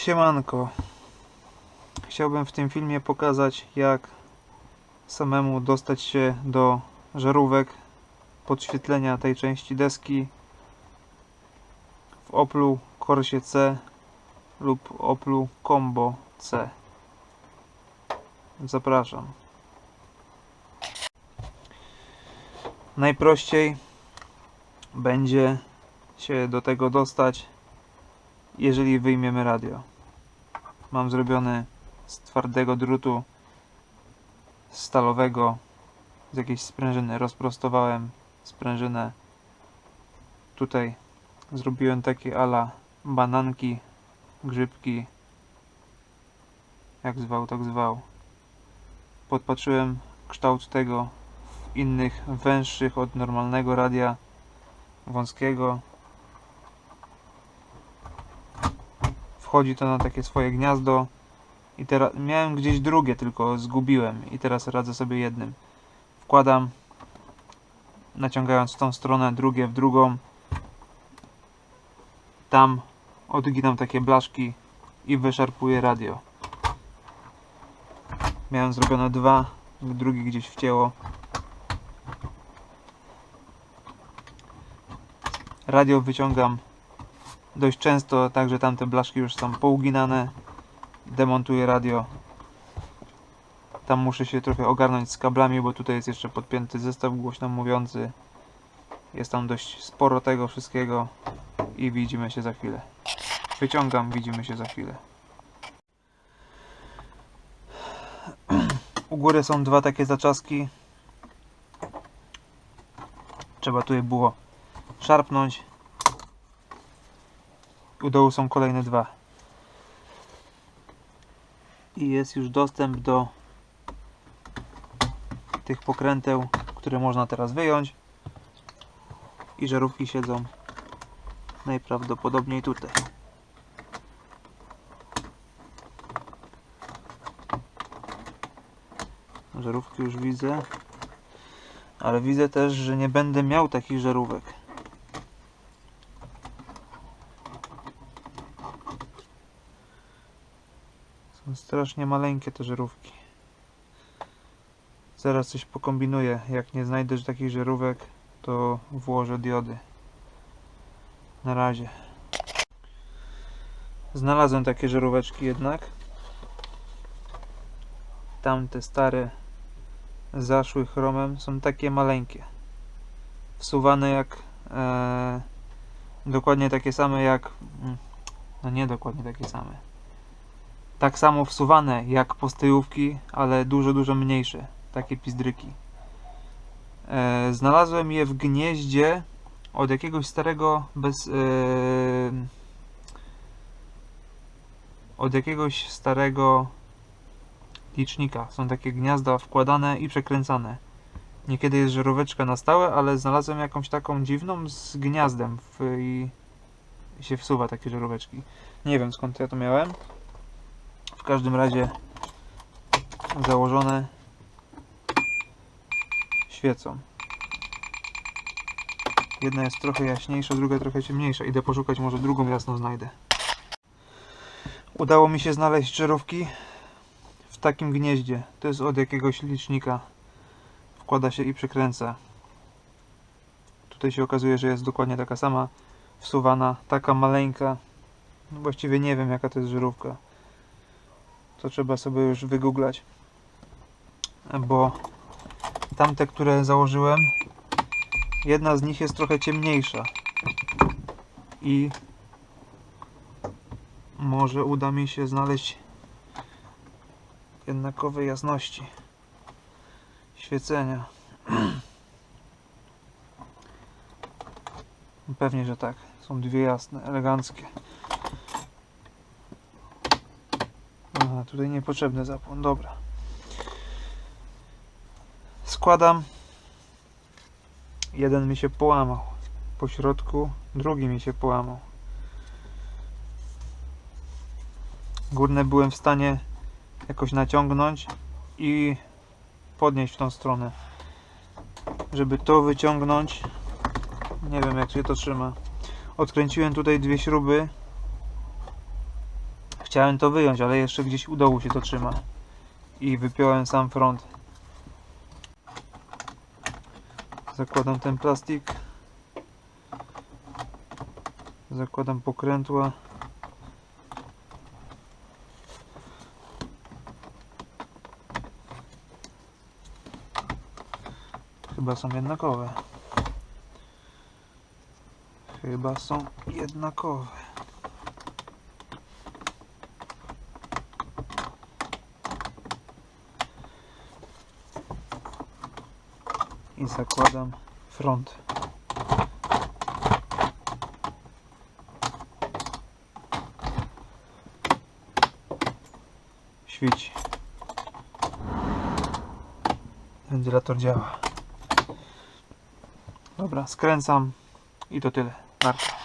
Siemanko. Chciałbym w tym filmie pokazać jak samemu dostać się do żarówek podświetlenia tej części deski w Oplu Corsie C lub Oplu Combo C. Zapraszam. Najprościej będzie się do tego dostać jeżeli wyjmiemy radio. Mam zrobiony z twardego drutu stalowego z jakiejś sprężyny. Rozprostowałem sprężynę. Tutaj zrobiłem takie ala bananki, grzybki. Jak zwał, tak zwał. Podpatrzyłem kształt tego w innych węższych od normalnego radia wąskiego wchodzi to na takie swoje gniazdo i teraz miałem gdzieś drugie tylko zgubiłem i teraz radzę sobie jednym. Wkładam naciągając w tą stronę drugie w drugą. Tam odginam takie blaszki i wyszarpuję radio. Miałem zrobione dwa drugi gdzieś wcięło radio wyciągam dość często, także tamte blaszki już są pouginane. Demontuję radio. Tam muszę się trochę ogarnąć z kablami, bo tutaj jest jeszcze podpięty zestaw głośno mówiący. Jest tam dość sporo tego wszystkiego i widzimy się za chwilę. Wyciągam, widzimy się za chwilę. U góry są dwa takie zaczaski. Trzeba tu je było szarpnąć u dołu są kolejne dwa. I jest już dostęp do tych pokręteł, które można teraz wyjąć. I żarówki siedzą najprawdopodobniej tutaj. Żarówki już widzę. Ale widzę też, że nie będę miał takich żarówek. Strasznie maleńkie te żarówki. Zaraz coś pokombinuję. Jak nie znajdę takich żarówek, to włożę diody. Na razie. Znalazłem takie żaróweczki jednak. Tamte stare zaszły chromem są takie maleńkie. Wsuwane jak e, dokładnie takie same jak mm, no nie dokładnie takie same tak samo wsuwane jak postojówki, ale dużo, dużo mniejsze. Takie pizdryki. E, znalazłem je w gnieździe od jakiegoś starego bez... E, od jakiegoś starego licznika. Są takie gniazda wkładane i przekręcane. Niekiedy jest żaróweczka na stałe, ale znalazłem jakąś taką dziwną z gniazdem w, i się wsuwa takie żaróweczki. Nie wiem skąd ja to miałem. W każdym razie założone świecą. Jedna jest trochę jaśniejsza, druga trochę ciemniejsza. Idę poszukać, może drugą jasno znajdę. Udało mi się znaleźć żarówki w takim gnieździe. To jest od jakiegoś licznika. Wkłada się i przykręca. Tutaj się okazuje, że jest dokładnie taka sama wsuwana, taka maleńka. Właściwie nie wiem jaka to jest żarówka to trzeba sobie już wygooglać. Bo tamte, które założyłem jedna z nich jest trochę ciemniejsza. I może uda mi się znaleźć jednakowej jasności świecenia. Pewnie, że tak. Są dwie jasne, eleganckie Aha, tutaj niepotrzebny zapłon, dobra. Składam. Jeden mi się połamał. Po środku drugi mi się połamał. Górne byłem w stanie jakoś naciągnąć i podnieść w tą stronę. Żeby to wyciągnąć, nie wiem jak się to trzyma. Odkręciłem tutaj dwie śruby Chciałem to wyjąć, ale jeszcze gdzieś u dołu się to trzyma. I wypiąłem sam front. Zakładam ten plastik. Zakładam pokrętła. Chyba są jednakowe. Chyba są jednakowe. I zakładam front. Świeci. Wentylator działa. Dobra, skręcam i to tyle. Narka.